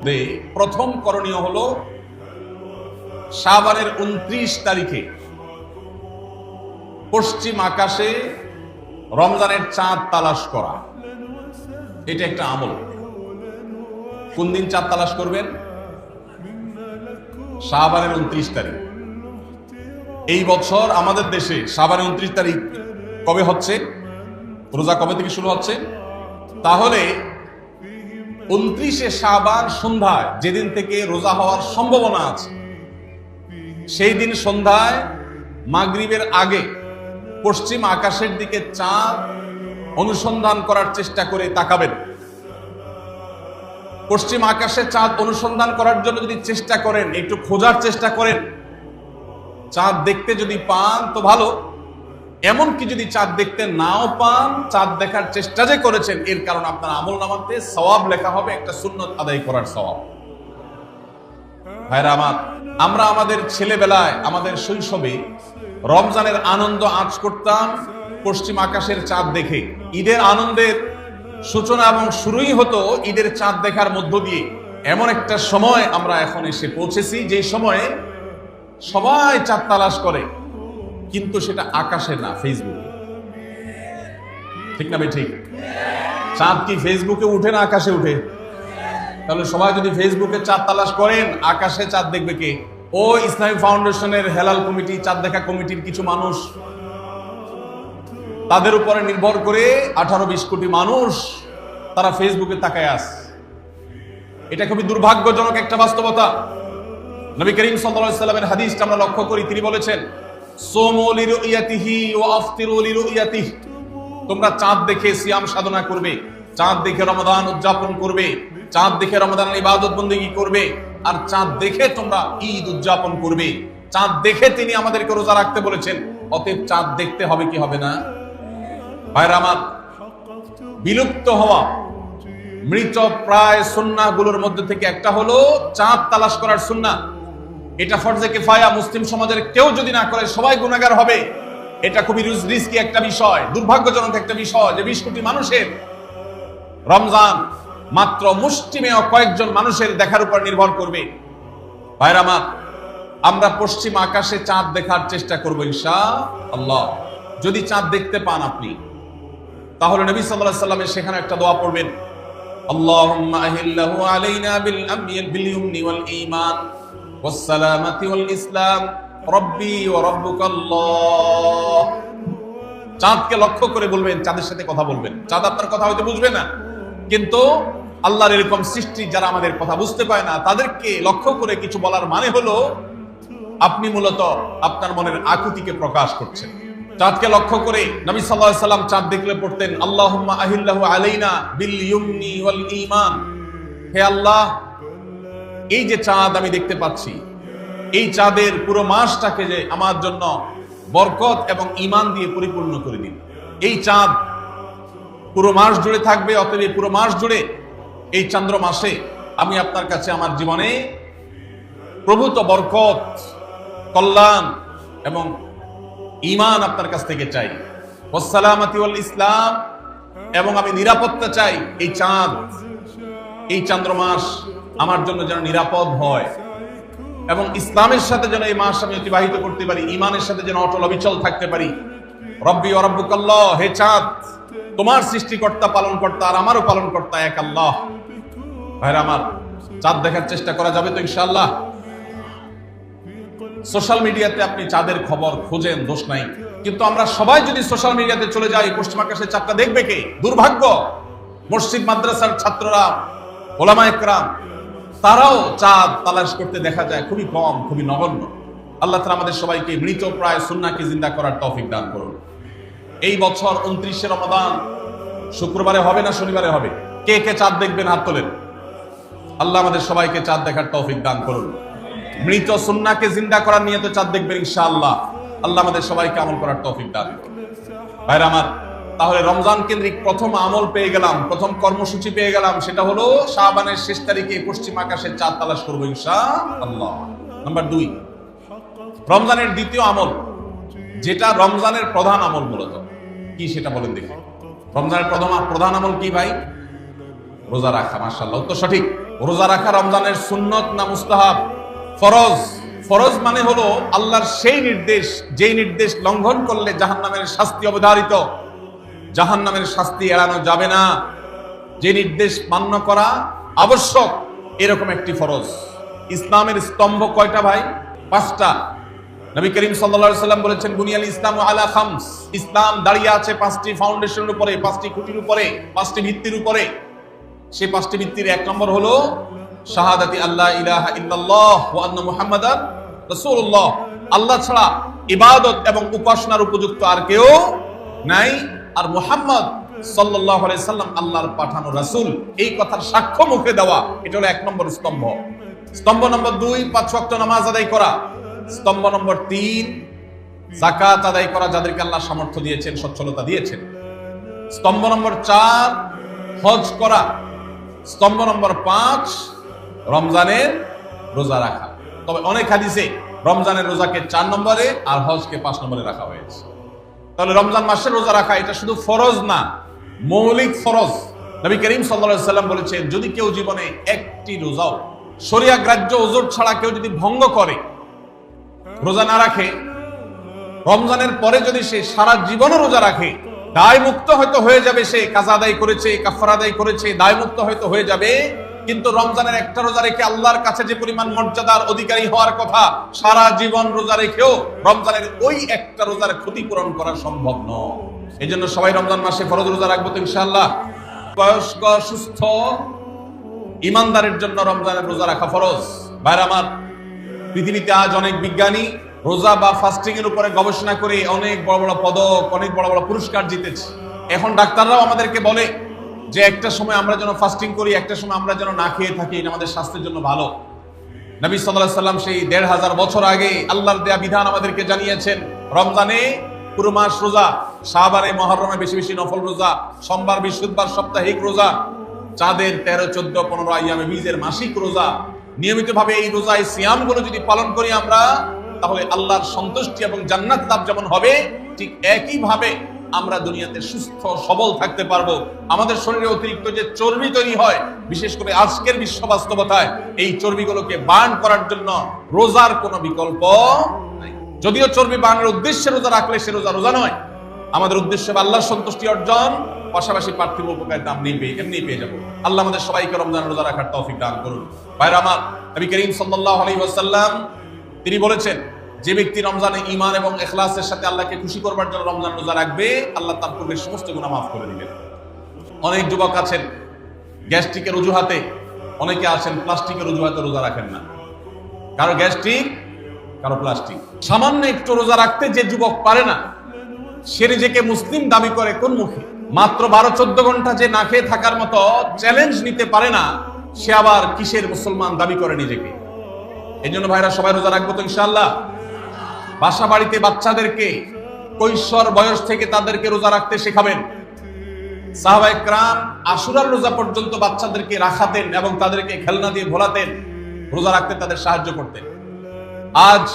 মধ্যে প্রথম করণীয় হলো শাবানের উনত্রিশ তারিখে। পশ্চিম আকাশে রমজানের চাঁদ তালাশ করা। এটা একটা আমল। কোন দিন চাঁদ তালাশ করবেন? শাবানের উনত্রিশ তারিখ। এই বছর আমাদের দেশে শাবানের উনত্রিশ তারিখ কবে হচ্ছে? রোজা কবে থেকে শুরু হচ্ছে? তাহলে উনত্রিশে শাবান সন্ধ্যায়, যেদিন থেকে রোজা হওয়ার সম্ভাবনা আছে। সেই দিন সন্ধ্যায়, মাগরিবের আগে পশ্চিম আকাশের দিকে চাঁদ অনুসন্ধান করার চেষ্টা করে তাকাবেন। পশ্চিম আকাশে চাঁদ অনুসন্ধান করার জন্য যদি চেষ্টা করেন, একটু খোঁজার চেষ্টা করেন, চাঁদ দেখতে যদি পান তো ভালো। এমনকি যদি চাঁদ দেখতে নাও পান, চাঁদ দেখার চেষ্টা যে করেছেন, এর কারণ আপনার আমল নামাতে সওয়াব লেখা হবে, একটা সুন্নত আদায় করার সওয়াব। ভাইরা আমার, আমরা আমাদের ছেলেবেলায়, আমাদের শৈশবে রমজানের আনন্দ আঁচ করতাম, পশ্চিম আকাশের চাঁদ দেখে। ঈদের আনন্দের সূচনা এবং শুরুই হতো ঈদের চাঁদ দেখার মধ্য দিয়ে। এমন একটা সময় আমরা এখন এসে পৌঁছেছি যে সময়ে সবাই চাঁদ তালাশ করে। কিন্তু সেটা আকাশে না ফেসবুকে ঠিক না ভাই, ঠিক? চাঁদ কি ফেসবুকে উঠে না আকাশে উঠে? তাহলে সবাই যদি ফেসবুকে চাঁদ তালাশ করেন, আকাশে চাঁদ দেখবে কে? ও ইসলামী ফাউন্ডেশনের হেলাল কমিটি, চাঁদ দেখা কমিটির কিছু মানুষ। তাদের উপরে নির্ভর করে আঠারো বিশ কোটি মানুষ তারা ফেসবুকে তাকায় আস এটা খুবই দুর্ভাগ্যজনক একটা বাস্তবতা। নবী করিম সাল্লামের হাদিসটা আমরা লক্ষ্য করি, তিনি বলেছেন তোমরা চাঁদ দেখে সিয়াম সাধনা করবে, চাঁদ দেখে রমাদান উদযাপন করবে, চাঁদ দেখে রমাদানের ইবাদত বন্দেগী করবে, আর চাঁদ দেখে তোমরা ঈদ উদযাপন করবে। চাঁদ দেখে তিনি আমাদেরকে রোজা রাখতে বলেছেন, অতএব চাঁদ দেখতে হবে কি হবে না? ভাইরা আমার, বিলুপ্ত হওয়া মৃত প্রায় সুন্নাহগুলোর মধ্যে থেকে একটা হলো চাঁদ তালাশ করার সুন্নাহ। এটা ফরজে কেফায়া মুসলিম সমাজের কেউ যদি না করে, সবাই গুণাগার হবে। এটা খুবই রিস্কি একটা বিষয়, দুর্ভাগ্যজনক একটা বিষয় যে বিশ কোটি মানুষের রমজান মাত্র মুষ্টিমেয় কয়েকজন মানুষের দেখার উপর নির্ভর করবে। ভাইরামা আমরা পশ্চিম আকাশে চাঁদ দেখার চেষ্টা করব ঈশা আল্লাহ যদি চাঁদ দেখতে পান আপনি, তাহলে নবী সাল্লাহ সাল্লামের সেখানে একটা দোয়া পড়বেন। আল্লাহ আলাইনা বিল বিল ইমান والسلامة والإسلام ربي وربك الله চাঁদকে লক্ষ্য করে বলবেন চাঁদের সাথে কথা বলবেন চাঁদ আপনার কথা হয়তো বুঝবে না কিন্তু আল্লাহর এরকম সৃষ্টি যারা আমাদের কথা বুঝতে পায় না তাদেরকে লক্ষ্য করে কিছু বলার মানে হলো আপনি মূলত আপনার মনের আকুতিকে প্রকাশ করছেন চাঁদকে লক্ষ্য করে নবী সাল্লাল্লাহু আলাইহি সাল্লাম চাঁদ দেখলে পড়তেন আল্লাহুম্মা আহিল্লাহু আলাইনা বিল ইউমনি ওয়াল ঈমান হে আল্লাহ এই যে চাঁদ আমি দেখতে পাচ্ছি, এই চাঁদের পুরো মাসটাকে যে আমার জন্য বরকত এবং ঈমান দিয়ে পরিপূর্ণ করে দিন এই চাঁদ পুরো মাস জুড়ে থাকবে, অতএব পুরো মাস জুড়ে, এই চন্দ্র মাসে আমি আপনার কাছে আমার জীবনে প্রভূত বরকত, কল্যাণ এবং ইমান আপনার কাছ থেকে চাই। ওসালামাতি ওয়াল ইসলাম এবং আমি নিরাপত্তা চাই এই চাঁদ, এই চন্দ্র মাস আমার জন্য যেন নিরাপদ হয়। এবং ইসলামের সাথে যেন এই মাস আমি অতিবাহিত করতে পারি ইমানের সাথে যেন অটল অবিচল থাকতে পারি। রব্বি অরব্বুকাল্লাহ হে চাঁদ, তোমার সৃষ্টিকর্তা পালন কর্তা আর আমারও পালন কর্তা এক আল্লাহ। ভাইরা আমার, চাঁদ দেখার চেষ্টা করা যাবে তো ইনশাল্লাহ সোশ্যাল মিডিয়াতে আপনি চাঁদের খবর খোঁজেন, দোষ নাই। কিন্তু আমরা সবাই যদি সোশ্যাল মিডিয়াতে চলে যাই, পশ্চিম আকাশে চাঁদটা দেখবে কে? দুর্ভাগ্য। মসজিদ, মাদ্রাসার ছাত্ররা, ওলামা একরাম তারাও চাঁদ তালাশ করতে দেখা যায় খুবই কম, খুবই নগণ্য। আল্লাহ তালা আমাদের সবাইকে মৃত প্রায় সুন্নাকে জিন্দা করার তৌফিক দান করুন। এই বছর উনত্রিশে রমাদান, শুক্রবারে হবে না শনিবারে হবে? কে কে চাঁদ দেখবেন হাত তোলেন। আল্লাহ আমাদের সবাইকে চাঁদ দেখার তৌফিক দান করুন। মৃত সুন্নাকে জিন্দা করার নিয়ে তো চাঁদ দেখবেন ইনশাআল্লাহ। আল্লাহ আমাদের সবাইকে আমল করার তৌফিক দান করুন। ভাইরা আমার তাহলে রমজান কেন্দ্রিক প্রথম আমল পেয়ে গেলাম, প্রথম কর্মসূচি পেয়ে গেলাম, সেটা হলো শাহবানের শেষ তারিখে পশ্চিম আকাশে চাঁদ তালাশ করব ইনশা আল্লাহ নাম্বার দুই, রমজানের দ্বিতীয় আমল, যেটা রমজানের প্রধান আমল মূলত। কি সেটা বলেন দেখি। রমজানের প্রথম প্রধান আমল কি ভাই? রোজা রাখা মার্শাল্লাহ উত্তর সঠিক। রোজা রাখা রমজানের সুন্নত না মুস্তাহাব? ফরজ। ফরজ মানে হলো আল্লাহর সেই নির্দেশ, যেই নির্দেশ লঙ্ঘন করলে জাহান্নামের শাস্তি অবধারিত। জাহান্নামের শাস্তি এড়ানো যাবে না। যে নির্দেশ মান্য করা আবশ্যক, এরকম একটি ফরজ। ইসলামের স্তম্ভ কয়টা ভাই? পাঁচটা। নবী করিম সাল্লা সাল্লাম বলেছেন, বুনিয়াল ইসলাম আলা খামস। ইসলাম দাঁড়িয়ে আছে পাঁচটি ফাউন্ডেশনের উপরে, পাঁচটি খুঁটির উপরে, পাঁচটি ভিত্তির উপরে। সেই পাঁচটি ভিত্তির এক নম্বর হলো শাহাদাতি আল্লাহ ইলাহা ইল্লাল্লাহ ওয়া আন্না আল্লাহ ছাড়া ইবাদত এবং উপাসনার উপযুক্ত আর কেউ নাই। আর মুহাম্মদ আলাইহি সাল্লাম আল্লাহর পাঠানো রাসূল, এই কথার সাক্ষ্য মুখে দেওয়া, এটা হলো এক নম্বর স্তম্ভ। স্তম্ভ নম্বর দুই, পাঁচ ওয়াক্ত নামাজ আদায় করা। স্তম্ভ নম্বর তিন জাকাত আদায় করা যাদেরকে আল্লাহ সামর্থ্য দিয়েছেন, সচ্ছলতা দিয়েছেন। স্তম্ভ নম্বর চার, হজ করা। স্তম্ভ নম্বর পাঁচ, রমজানের রোজা রাখা। তবে অনেক হাদিসে রমজানের রোজাকে চার নম্বরে আর হজকে পাঁচ নম্বরে রাখা হয়েছে। তাহলে রমজান মাসের রোজা রাখা, এটা শুধু ফরজ না, মৌলিক ফরজ। নবী করিম সাল্লা সাল্লাম বলেছেন, যদি কেউ জীবনে একটি রোজাও, শরিয়া গ্রাহ্য ওজোর ছাড়া কেউ যদি ভঙ্গ করে, রোজা না রাখে, রমজানের পরে যদি সে সারা জীবনও রোজা রাখে দায় মুক্ত হয়তো হয়ে যাবে সে, কাজা আদায় করেছে কাফার আদায় করেছে দায় মুক্ত হয়তো হয়ে যাবে কিন্তু রমজানের একটা রোজা রেখে আল্লাহর কাছে যে পরিমাণ মর্যাদার অধিকারী হওয়ার কথা, সারা জীবন রোজা রেখেও রমজানের ওই একটা রোজার ক্ষতিপূরণ করা সম্ভব নয়। এই জন্য সবাই রমজান মাসে ফরজ রোজা রাখব তো ইনশাআল্লাহ। বয়স্ক সুস্থ ইমানদারের জন্য রমজানের রোজা রাখা ফরজ। বাইরে আমার, পৃথিবীতে আজ অনেক বিজ্ঞানী রোজা বা ফাস্টিং এর উপরে গবেষণা করে অনেক বড় বড় পদক, অনেক বড় বড় পুরস্কার জিতেছে। এখন ডাক্তাররাও আমাদেরকে বলে যে একটা সময় আমরা যেন ফাস্টিং করি, একটা সময় আমরা যেন না খেয়ে থাকি, এটা আমাদের স্বাস্থ্যের জন্য ভালো। নবী সাল্লাহ সাল্লাম সেই দেড় হাজার বছর আগে আল্লাহর দেয়া বিধান আমাদেরকে জানিয়েছেন, রমজানে পুরো মাস রোজা শাহবারে মহরমে বেশি বেশি নফল রোজা, সোমবার, বৃহস্পতিবার সাপ্তাহিক রোজা, চাঁদের তেরো, চোদ্দ, পনেরো আইয়ামে বীজের মাসিক রোজা। নিয়মিতভাবে এই রোজা এই সিয়ামগুলো যদি পালন করি আমরা, তাহলে আল্লাহর সন্তুষ্টি এবং জান্নাত লাভ যেমন হবে, ঠিক একইভাবে আমরা দুনিয়াতে সুস্থ, সবল থাকতে পারব। আমাদের শরীরে অতিরিক্ত যে চর্বি তৈরি হয়, বিশেষ করে আজকের বিশ্ব বাস্তবতায়, এই চর্বিগুলোকে বার্ন করার জন্য রোজার কোনো বিকল্প যদিও চর্বি বার্নের উদ্দেশ্যে রোজা রাখলে সে রোজা রোজা নয়। আমাদের উদ্দেশ্য আল্লাহর সন্তুষ্টি অর্জন। পাশাপাশি পার্থিব উপকারের দাম নিয়ে পেয়ে এমনি পেয়ে যাব। আল্লাহ আমাদের সবাইকে রমজান রোজা রাখার তৌফিক দান করুন। ভাইরা আমার, নবী করিম সাল্লাল্লাহু আলাইহি ওয়াসাল্লাম, তিনি বলেছেন যে ব্যক্তি রমজানে ইমান এবং এখলাসের সাথে আল্লাহকে খুশি করবার জন্য রমজান রোজা রাখবে, আল্লাহ তার পূর্বের সমস্ত গুণা মাফ করে দিবেন। অনেক যুবক আছেন, গ্যাস্ট্রিকের অজুহাতে, অনেকে আছেন, প্লাস্টিকের অজুহাতে রোজা রাখেন না। কারও গ্যাস্ট্রিক, কারও প্লাস্টিক। সামান্য একটু রোজা রাখতে যে যুবক পারে না, সে নিজেকে মুসলিম দাবি করে কোন মুখে? মাত্র বারো চোদ্দ ঘণ্টা যে না খেয়ে থাকার মতো চ্যালেঞ্জ নিতে পারে না, সে আবার কিসের মুসলমান দাবি করে নিজেকে? এই জন্য ভাইরা, সবাই রোজা রাখব তো ইনশাল্লাহ বাসা বাড়িতে বাচ্চাদেরকে কৈশোর বয়স থেকে তাদেরকে রোজা রাখতে শেখাবেন। সাহাবাই ক্রাম আশুরার রোজা পর্যন্ত বাচ্চাদেরকে রাখাতেন এবং তাদেরকে খেলনা দিয়ে ভোলাতেন, রোজা রাখতে তাদের সাহায্য করতেন। আজ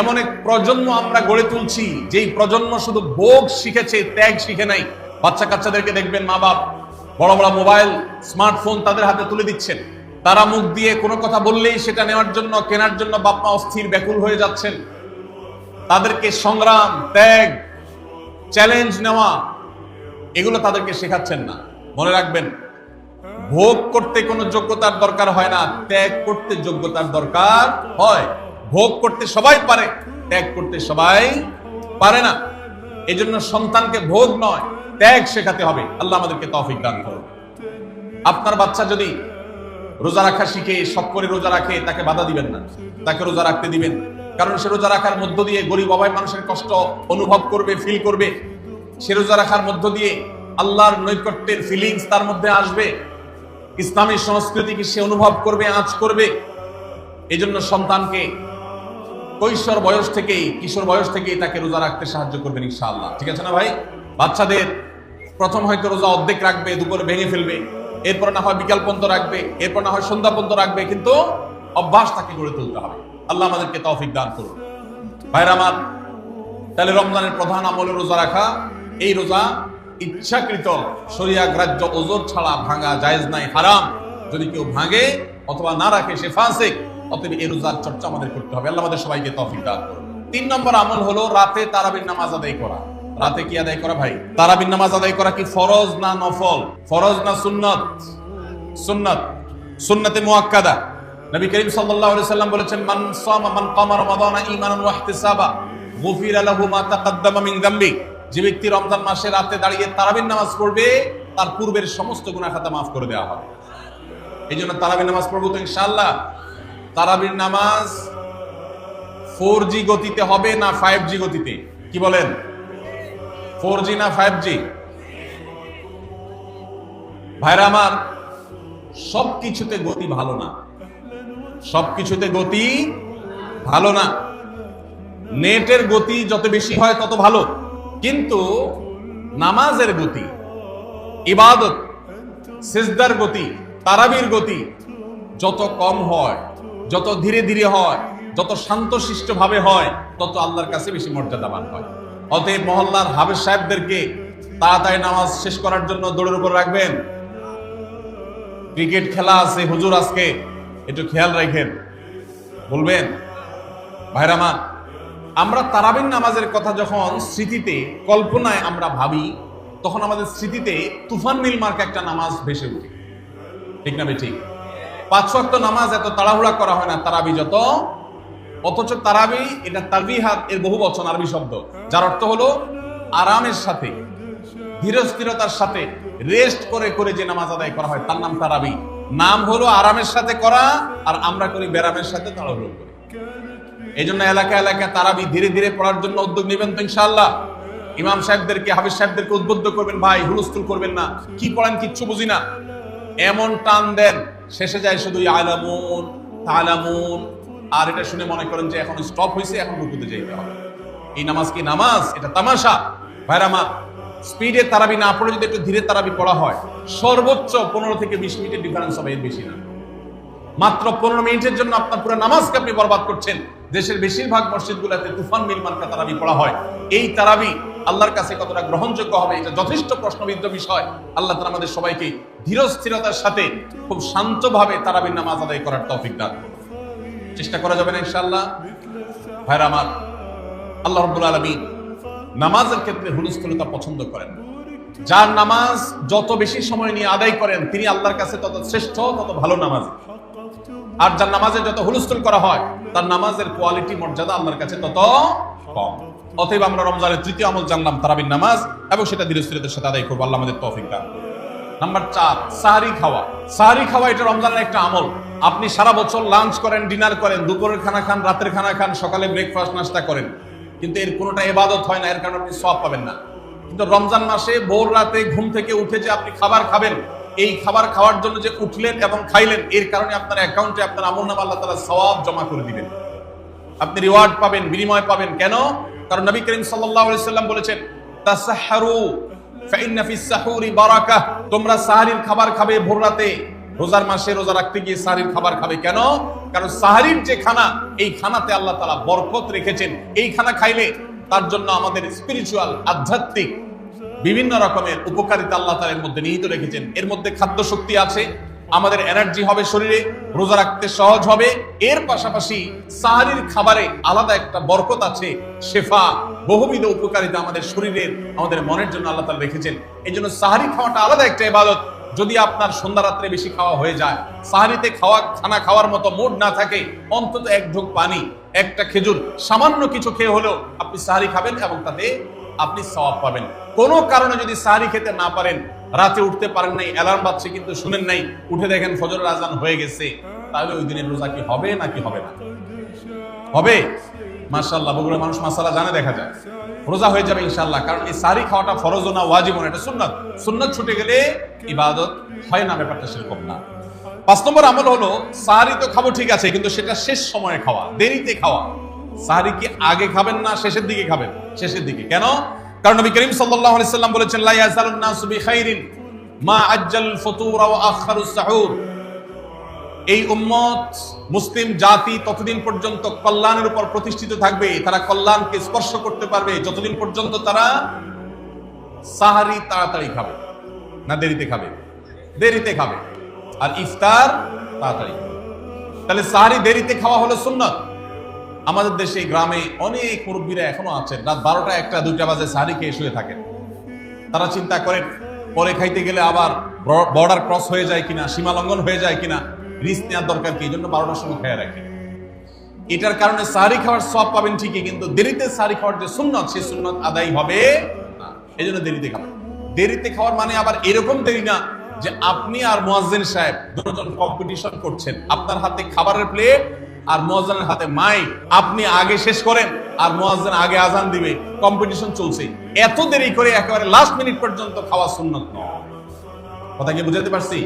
এমন এক প্রজন্ম আমরা গড়ে তুলছি, যেই প্রজন্ম শুধু ভোগ শিখেছে, ত্যাগ শিখে নাই। বাচ্চা কাচ্চাদেরকে দেখবেন মা বাপ, বড় বড় মোবাইল, স্মার্টফোন তাদের হাতে তুলে দিচ্ছেন। তারা মুখ দিয়ে কোনো কথা বললেই সেটা নেওয়ার জন্য, কেনার জন্য বাপমা অস্থির, ব্যাকুল হয়ে যাচ্ছেন। তাদেরকে সংগ্রাম, ত্যাগ চ্যালেঞ্জ নেওয়া, এগুলো তাদেরকে শেখাচ্ছেন না। মনে রাখবেন, ভোগ করতে কোনো যোগ্যতার দরকার হয় না, ত্যাগ করতে যোগ্যতার দরকার হয়। ভোগ করতে সবাই পারে, ত্যাগ করতে সবাই পারে না। এই জন্য সন্তানকে ভোগ নয়, ত্যাগ শেখাতে হবে। আল্লাহ আমাদেরকে তফিক দান করুন। আপনার বাচ্চা যদি রোজা রাখা শিখে শখ করে রোজা রাখে, তাকে বাধা দিবেন না। তাকে রোজা রাখতে দিবেন। কারণ সে রোজা রাখার মধ্য দিয়ে গরিব অভাব মানুষের কষ্ট অনুভব করবে ফিল করবে। সে রোজা রাখার মধ্য দিয়ে আল্লাহর নৈকট্যের ফিলিংস তার মধ্যে আসবে। ইসলামী সংস্কৃতিকে সে অনুভব করবে, আঁচ করবে? এই জন্য সন্তানকে কৈশোর বয়স থেকেই, কিশোর বয়স থেকেই তাকে রোজা রাখতে সাহায্য করবেন ইনশাআল্লাহ। ঠিক আছে না ভাই? বাচ্চাদের প্রথম হয়তো রোজা অর্ধেক রাখবে, দুপুরে ভেঙে ফেলবে। এরপর না হয় বিকাল পর্যন্ত রাখবে, এরপর না হয় সন্ধ্যা পর্যন্ত রাখবে, কিন্তু অভ্যাস তাকে গড়ে তুলতে হবে। আল্লাহ আমাদেরকে তৌফিক দান করুন। ভাইরা আমার, তাহলে রমজানের প্রধান আমলে রোজা রাখা, এই রোজা ইচ্ছাকৃত শরিয়া গ্রাহ্য ওজোর ছাড়া ভাঙা জায়েজ নাই, হারাম। যদি কেউ ভাঙে অথবা না রাখে, সে ফাসেক। অতএব এই রোজার চর্চা আমাদের করতে হবে। আল্লাহ আমাদের সবাইকে তৌফিক দান করুন। তিন নম্বর আমল হলো রাতে তারাবির নামাজ আদায় করা। রাতে কি আদায় করা ভাই? তারাবির নামাজ আদায় করা কি ফরজ না নফল? ফরজ না সুন্নত? সুন্নত। সুন্নতে মুআক্কাদা। নবী করিম সাল্লাল্লাহু সাল্লাম বলেছেন, মান সামা মান কামা রমাদানা ঈমানান ওয়া ইহতিসাবা, গুফিরা মা তাকাদ্দামা মিন যামবি যে ব্যক্তি রমজান মাসে রাতে দাঁড়িয়ে তারাবির নামাজ পড়বে, তার পূর্বের সমস্ত গুনাহ খাতা মাফ করে দেওয়া হবে। এই জন্য তারাবির নামাজ পড়ব তো ইনশাআল্লাহ। তারাবির নামাজ ফোর জি গতিতে হবে না ফাইভ জি গতিতে? কি বলেন? ফোর জি না ফাইভ জি ভাইরা আমার সব কিছুতে গতি ভালো না। সব কিছুতে গতি ভালো না। নেটের গতি যত বেশি হয় তত ভালো। কিন্তু নামাজের গতি, ইবাদত, সিজদার গতি, তারাবির গতি যত কম হয়, যত ধীরে ধীরে হয়, যত শান্তশিষ্ট ভাবে হয়, তত আল্লাহর কাছে বেশি মর্যাদাবান হয়। অতএব মহল্লার হাবেজ সাহেবদেরকে তাড়াতাড়ি নামাজ শেষ করার জন্য দৌড়ের উপর রাখবেন। ক্রিকেট খেলা আছে, হুজুর আজকে একটু খেয়াল রাখেন। বলবেন ভাইরামা আমরা তারাবিন নামাজের কথা যখন স্মৃতিতে, কল্পনায় আমরা ভাবি, তখন আমাদের স্মৃতিতে তুফান মিল মার্ক একটা নামাজ ভেসে উঠে ঠিক না ঠিক পাঁচ ওয়াক্ত নামাজ এত তাড়াহুড়া করা হয় না, তারাবি যত। অথচ তারাবি এটা তারবিহাত এর বহু বচন, আরবি শব্দ। যার অর্থ হলো আরামের সাথে, ধীরস্থিরতার সাথে রেস্ট করে করে যে নামাজ আদায় করা হয়, তার নাম তারাবি। নাম হলো আরামের সাথে করা, আর আমরা করি ব্যারামের সাথে তাড়াহুড়ো করি। এই জন্য এলাকা এলাকায় তারাবি ধীরে ধীরে পড়ার জন্য উদ্যোগ নেবেন তো ইনশাআল্লাহ। ইমাম সাহেবদেরকে, হাফিজ সাহেবদেরকে উদ্বুদ্ধ করবেন, ভাই, হুলস্থুল করবেন না। কি পড়েন কিচ্ছু বুঝি না। এমন টান দেন, শেষে যায় শুধু আলামুন তালামুন। আর এটা শুনে মনে করেন যে এখন স্টপ হয়েছে এখন রুকুতে যাইতে হবে। এই নামাজ কি নামাজ? এটা তামাশা। ভাইরামা স্পিডে তারাবি না পড়ে যদি একটু ধীরে তারাবি পড়া হয়, সর্বোচ্চ পনেরো থেকে বিশ মিনিটের ডিফারেন্স হবে এর বেশি না। মাত্র পনেরো মিনিটের জন্য আপনার পুরো নামাজকে আপনি বরবাদ করছেন। দেশের বেশিরভাগ মসজিদগুলোতে তুফান মিল মার্কা তারাবি পড়া হয়। এই তারাবি আল্লাহর কাছে কতটা গ্রহণযোগ্য হবে, এটা যথেষ্ট প্রশ্নবিদ্ধ বিষয়। আল্লাহ তালা আমাদের সবাইকে ধীর স্থিরতার সাথে খুব শান্তভাবে তারাবির নামাজ আদায় করার তৌফিক দান চেষ্টা করা যাবে না ইনশাআল্লাহ। ভাইরা আমার, আল্লাহ রব্বুল আলমিন নামাজের ক্ষেত্রে হুলস্থলতা পছন্দ করেন। যার নামাজ যত বেশি সময় নিয়ে আদায় করেন, তিনি আল্লাহর কাছে তত শ্রেষ্ঠ, তত ভালো নামাজ। আর যার নামাজে যত হুলস্থুল করা হয়, তার নামাজের কোয়ালিটি মর্যাদা আল্লাহর কাছে তত কম। অতএব আমরা রমজানের তৃতীয় আমল জানলাম, তারাবির নামাজ, এবং সেটা ধীরস্থিরতার সাথে আদায় করব, আল্লাহ আমাদের তৌফিক দান নাম্বার চার, সাহারি খাওয়া। সাহারি খাওয়া এটা রমজানের একটা আমল। আপনি সারা বছর লাঞ্চ করেন, ডিনার করেন, দুপুরের খানা খান, রাতের খানা খান, সকালে ব্রেকফাস্ট নাস্তা করেন। কিন্তু এর কোনোটা এবাদত হয় না, এর কারণে আপনি সব পাবেন না। কিন্তু রমজান মাসে ভোর রাতে ঘুম থেকে উঠে যে আপনি খাবার খাবেন, এই খাবার খাওয়ার জন্য যে উঠলেন এবং খাইলেন, এর কারণে আপনার অ্যাকাউন্টে আপনার আমল নাম আল্লাহ তালা সওয়াব জমা করে দিবেন। আপনি রিওয়ার্ড পাবেন, বিনিময় পাবেন। কেন? কারণ নবী করিম সাল্লাম বলেছেন, তাসাহহারু ফাইন্না ফিস সাহুরি বারাকাহ। তোমরা সাহারির খাবার খাবে ভোর রাতে। রোজার মাসে রোজা রাখতে গিয়ে সাহারির খাবার খাবে কেন? কারণ সাহারির যে খানা, এই খানাতে আল্লাহ তাআলা বরকত রেখেছেন। এই খানা খাইলে তার জন্য আমাদের স্পিরিচুয়াল আধ্যাত্মিক, বিভিন্ন রকমের উপকারিতা আল্লাহ তাআলা এর মধ্যে নিহিত রেখেছেন। এর মধ্যে খাদ্য শক্তি আছে, আমাদের এনার্জি হবে শরীরে, রোজা রাখতে সহজ হবে। এর পাশাপাশি সাহারির খাবারে আলাদা একটা বরকত আছে, শেফা, বহুবিধ উপকারিতা আমাদের শরীরের, আমাদের মনের জন্য আল্লাহ তাআলা রেখেছেন। এই জন্য সাহারি খাওয়াটা আলাদা একটা ইবাদত। যদি আপনার সন্ধ্যা রাত্রে বেশি খাওয়া হয়ে যায়, সাহারিতে খাওয়া, খানা খাওয়ার মতো মুড না থাকে, অন্তত এক ঢোক পানি, একটা খেজুর, সামান্য কিছু খেয়ে হলেও আপনি সাহারি খাবেন এবং তাতে আপনি সওয়াব পাবেন। কোনো কারণে যদি সাহারি খেতে না পারেন, রাতে উঠতে পারেন নাই, অ্যালার্ম বাজছে কিন্তু শুনেন নাই, উঠে দেখেন ফজরের আজান হয়ে গেছে, তাহলে ওই দিনের রোজা কি হবে নাকি হবে না? হবে? মাশাআল্লাহ, বগুড়া মানুষ মাসালা জানে, দেখা যায়। রোজা হয়ে যাবে ইনশাল্লাহ কারণ এই সারি খাওয়াটা ফরজ না ওয়াজিব না, এটা সুন্নাত। সুন্নাত ছুটে গেলে ইবাদত হয় না, ব্যাপারটা সেরকম না। পাঁচ নম্বর আমল হলো সাহারি তো খাব ঠিক আছে, কিন্তু সেটা শেষ সময়ে খাওয়া, দেরিতে খাওয়া। সাহারি কি আগে খাবেন না শেষের দিকে খাবেন? শেষের দিকে। কেন? কারণ নবী করিম সাল্লাল্লাহু আলাইহি সাল্লাম বলেছেন, লা ইয়াজালুন নাসু বিখাইরিন মা আজ্জাল ফুতুর ওয়া আখারুস সাহুর। এই উম্মত মুসলিম জাতি ততদিন পর্যন্ত কল্যাণের উপর প্রতিষ্ঠিত থাকবে। তারা কল্যাণকে স্পর্শ করতে পারবে। যতদিন পর্যন্ত তারা সাহারি তাড়াতাড়ি খাবে, না দেরিতে খাবে দেরিতে খাবে। আর ইফতার তাড়াতাড়ি। তাহলে সাহারি দেরিতে খাওয়া হলো সুন্নত। আমাদের দেশে, গ্রামে অনেক মুরব্বীরা এখনও আছেন। রাত বারোটা একটা, দুইটা বাজে সাহারি খেয়ে শুয়ে থাকেন। তারা চিন্তা করেন, পরে খাইতে গেলে আবার বর্ডার ক্রস হয়ে যায় কিনা, সীমা লঙ্ঘন হয়ে যায় কিনা। রিস্ক নেওয়ার দরকার কি? এই জন্য বারোটার সময় খেয়ে রাখে। এটার কারণে সাহারি খাওয়ার সব পাবেন ঠিকই, কিন্তু দেরিতে সাহারি খাওয়ার যে সুন্নত, সেই সুন্নত আদায় হবে এই জন্য দেরিতে খাবেন। দেরিতে খাওয়ার মানে আবার এরকম দেরি না যে আপনি আর মোয়াজ্জিন সাহেব দুজন কম্পিটিশন করছেন। আপনার হাতে খাবারের প্লেট আর মোয়াজ্জিনের হাতে মাইক আপনি আগে শেষ করেন আর মোয়াজ্জিন আগে আজান দিবে। কম্পিটিশন চলছে। এত দেরি করে একেবারে লাস্ট মিনিট পর্যন্ত খাওয়া সুন্নত নয়। কথা কি বুঝাতে পারছি?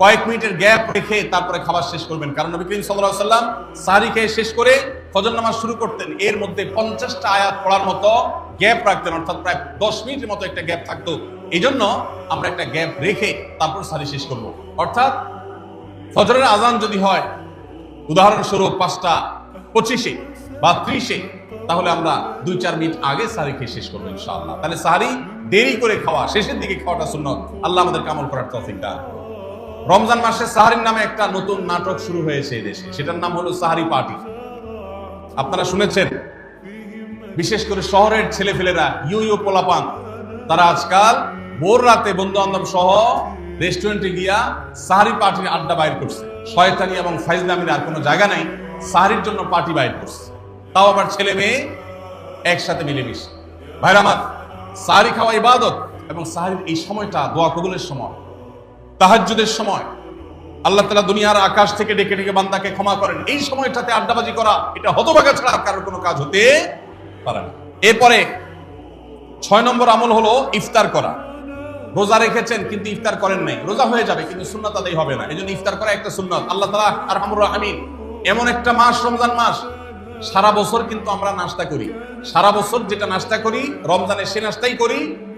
কয়েক মিনিটের গ্যাপ রেখে তারপরে খাবার শেষ করবেন। কারণ নবী করিম সাল্লাল্লাহু সাল্লাম সাহারি খেয়ে শেষ করে ফজর নামাজ শুরু করতেন। এর মধ্যে পঞ্চাশটা আয়াত পড়ার মতো গ্যাপ রাখতেন, অর্থাৎ প্রায় দশ মিনিটের মতো একটা গ্যাপ থাকতো। এই জন্য আমরা একটা গ্যাপ রেখে তারপর সারি শেষ করব। অর্থাৎ ফজরের আজান যদি হয়, উদাহরণস্বরূপ পাঁচটা পঁচিশে বা ত্রিশে, তাহলে আমরা দুই চার মিনিট আগে সারি খেয়ে শেষ করব ইনশাআল্লাহ। তাহলে সাহারি দেরি করে খাওয়া, শেষের দিকে খাওয়াটা সুন্নত। আল্লাহ আমাদের কামল করার তৌফিক রমজান মাসে সাহারির নামে একটা নতুন নাটক শুরু হয়েছে এই দেশে। সেটার নাম হলো সাহারি পার্টি। আপনারা শুনেছেন? বিশেষ করে শহরের ছেলেফেলেরা ইউ ইউ পোলাপান, তারা আজকাল ভোর রাতে বন্ধু বান্ধব সহ রেস্টুরেন্টে গিয়া সাহারি পার্টির আড্ডা বাইর করছে। শয়তানি এবং ফাইজলামির আর কোনো জায়গা নাই, সাহারির জন্য পার্টি বাইর করছে। তাও আবার ছেলে মেয়ে একসাথে মিলেমিশে। ভাইরা আমার, সাহারি খাওয়া ইবাদত এবং সাহারির এই সময়টা দোয়া কবুলের সময়। তাহাজ্জুদের সময়। আল্লাহ তালা দুনিয়ার আকাশ থেকে ডেকে ডেকে বান্দাকে ক্ষমা করেন। এই সময়টাতে আড্ডাবাজি করা, এটা হতভাগা ছাড়া কারোর কোনো কাজ হতে পারে না। এরপরে ছয় নম্বর আমল হলো ইফতার করা। রোজা রেখেছেন কিন্তু ইফতার করেন নাই। রোজা হয়ে যাবে কিন্তু সুন্নাত আদায় হবে না। এই জন্য ইফতার করা একটা সুন্নাত। আল্লাহ তালা আর হামুর আমিন এমন একটা মাস, রমজান মাস, সারা বছর কিন্তু আমরা নাস্তা করি। সারা বছর যেটা নাস্তা করি রমজানে সে নাস্তাই করি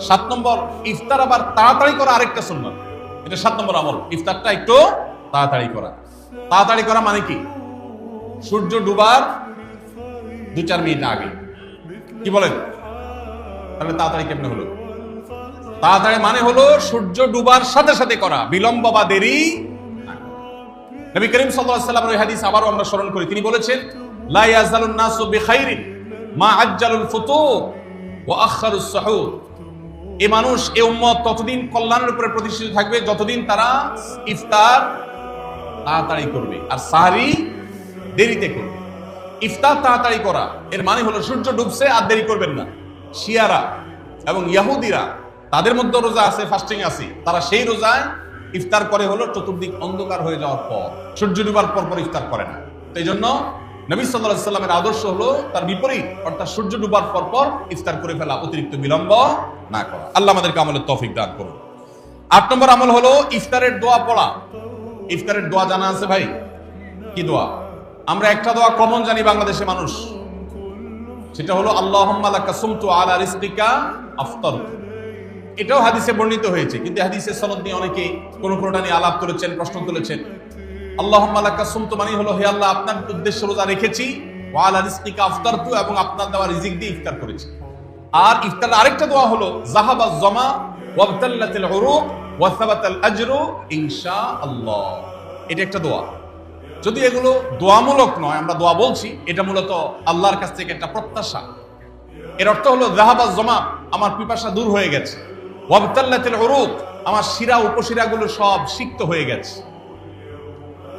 সাত নম্বর, ইফতার আবার তাড়াতাড়ি করা আরেকটা সুন্নাত। এটা সাত নম্বর আমল। ইফতারটা একটু তাড়াতাড়ি করা। তাড়াতাড়ি করা মানে কি? সূর্য ডুবার দু চার মিনিট আগে। কি বলেন? তাহলে তাড়াতাড়ি কেমনে হলো? তাড়াতাড়ি মানে হলো সূর্য ডুবার সাথে সাথে করা। বিলম্ব বা দেরি নবী করিম সাল্লাল্লাহু আলাইহি ওয়াসাল্লামের ওই হাদিস আবারও আমরা স্মরণ করি। তিনি বলেছেন, লা ইয়াজালুন নাসু বিখাইরিন মা আজ্জালুল ফুতুর ওয়া আখারুস সুহুর। এ মানুষ, এ উম্মত ততদিন কল্যাণের উপরে প্রতিষ্ঠিত থাকবে, যতদিন তারা ইফতার তাড়াতাড়ি করবে। আর সাহারি দেরিতে করবে। ইফতার তাড়াতাড়ি করা, এর মানে হলো সূর্য ডুবছে আর দেরি করবেন না। শিয়ারা এবং ইয়াহুদিরা, তাদের মধ্যে রোজা আছে ফাস্টিং আছে। তারা সেই রোজায় ইফতার করে হলো চতুর্দিক অন্ধকার হয়ে যাওয়ার পর। সূর্য ডুবার পর পর ইফতার করে না। তো এই জন্য নবী সাল্লাহ সাল্লামের আদর্শ হলো তার বিপরীত, অর্থাৎ সূর্য ডুবার পর পর ইফতার করে ফেলা, অতিরিক্ত বিলম্ব না করা। আল্লাহ আমাদেরকে আমলের তফিক দান করুন। আট নম্বর আমল হলো ইফতারের দোয়া পড়া। ইফতারের দোয়া জানা আছে ভাই? কি দোয়া? আমরা একটা দোয়া কমন জানি বাংলাদেশের মানুষ। সেটা হলো আল্লাহ আলা রিস্তিকা আফতর। এটাও হাদিসে বর্ণিত হয়েছে, কিন্তু হাদিসের সনদ নিয়ে অনেকে কোন কোনটা নিয়ে আলাপ তুলেছেন প্রশ্ন তুলেছেন। আল্লাহ সুমতু মানে হলো, হে আল্লাহ উদ্দেশ্য রেখেছি। তু এবং আপনার দেওয়া রিজিক দিয়ে ইফতার করেছি। আর আরেকটা দোয়া হলো জমা এটা একটা দোয়া। যদি এগুলো দোয়ামূলক নয়, আমরা দোয়া বলছি, এটা মূলত আল্লাহর কাছ থেকে একটা প্রত্যাশা। এর অর্থ হলো জাহাবা জমা আমার পিপাসা দূর হয়ে গেছে আমার শিরা উপশিরাগুলো সব সিক্ত হয়ে গেছে।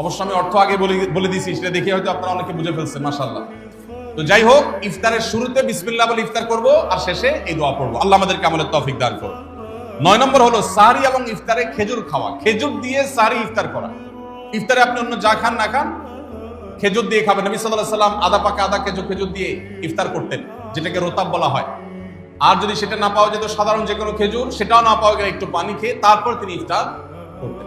অবশ্য আমি অর্থ আগে বলে দিছি সেটা দেখে হয়তো আপনারা অনেকে বুঝে ফেলছেন মাশাল্লাহ তো যাই হোক, ইফতারের শুরুতে বিসমিল্লাহ বলে ইফতার করব, আর শেষে এই দোয়া পড়ব। আল্লাহ আমাদেরকে আমলের তৌফিক দান করুন। নয় নম্বর হলো সাহারি এবং ইফতারে খেজুর খাওয়া। খেজুর দিয়ে সাহারি ইফতার করা। ইফতারে আপনি অন্য যা খান, না খান, খেজুর দিয়ে খাবেন। নবী আলাইহি সাল্লাম আদা পাকা আদা খেজুর খেজুর দিয়ে ইফতার করতেন, যেটাকে রোতাব বলা হয়। আর যদি সেটা না পাওয়া যেত, সাধারণ যে কোনো খেজুর, সেটাও না পাওয়া গেলে একটু পানি খেয়ে তারপর তিনি ইফতার করতেন।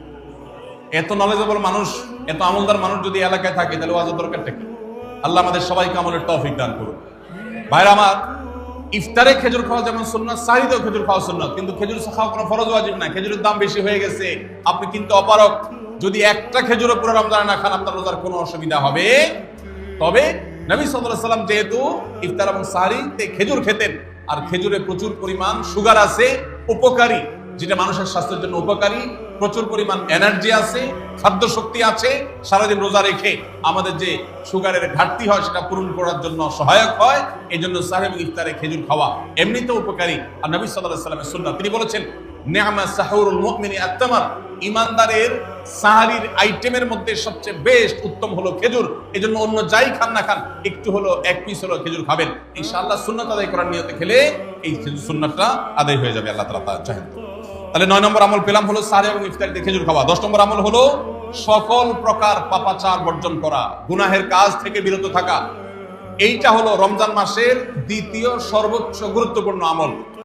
এত নলেজেবল মানুষ, এত আমলদার মানুষ যদি এলাকায় থাকে, তাহলে ওয়াজের দরকারটা কি? আল্লাহ আমাদের সবাইকে আমলের তৌফিক দান করুন। ভাইরা আমার, ইফতারে খেজুর খাওয়া যেমন সুন্নাত সাহিদেও খেজুর খাওয়া সুন্নাত, কিন্তু খেজুর খাওয়া কোনো ফরজ ওয়াজিব না খেজুরের দাম বেশি হয়ে গেছে, আপনি কিন্তু অপারক যদি একটা খেজুরও পুরো রমজানে না খান, আপনার রোজার কোনো অসুবিধা হবে। তবে নবী সাল্লাম যেহেতু ইফতার এবং সাহারিতে খেজুর খেতেন, আর খেজুরে প্রচুর পরিমাণ সুগার আছে, উপকারী। যেটা মানুষের স্বাস্থ্যের জন্য উপকারী, প্রচুর পরিমাণ এনার্জি আছে, খাদ্য শক্তি আছে, সারাদিন রোজা রেখে আমাদের যে সুগারের ঘাটতি হয় সেটা পূরণ করার জন্য সহায়ক হয় এই জন্য সাহেব ইফতারে খেজুর খাওয়া এমনিতেও উপকারী। আর নবী সাল্লাহ সাল্লামের সুন্নাহ তিনি বলেছেন নেহামা সাহুরুল মুমিনি আত্মামার ইমানদারের সাহারির আইটেমের মধ্যে সবচেয়ে বেস্ট উত্তম হলো খেজুর। এই জন্য অন্য যাই খান না খান, একটু হলো, এক পিস হলো খেজুর খাবেন। ইনশাআল্লাহ সুন্নাত আদায় করার নিয়তে খেলে এই সুন্নাতটা আদায় হয়ে যাবে, আল্লাহ তাআলা চাহেন। তাহলে নয় নম্বর আমল পেলাম হলো সারে এবং ইফতারিতে খেজুর খাওয়া। দশ নম্বর আমল হলো সকল প্রকার পাপাচার বর্জন করা, গুনাহের কাজ থেকে বিরত থাকা। এইটা হলো রমজান মাসের দ্বিতীয় সর্বোচ্চ গুরুত্বপূর্ণ আমল।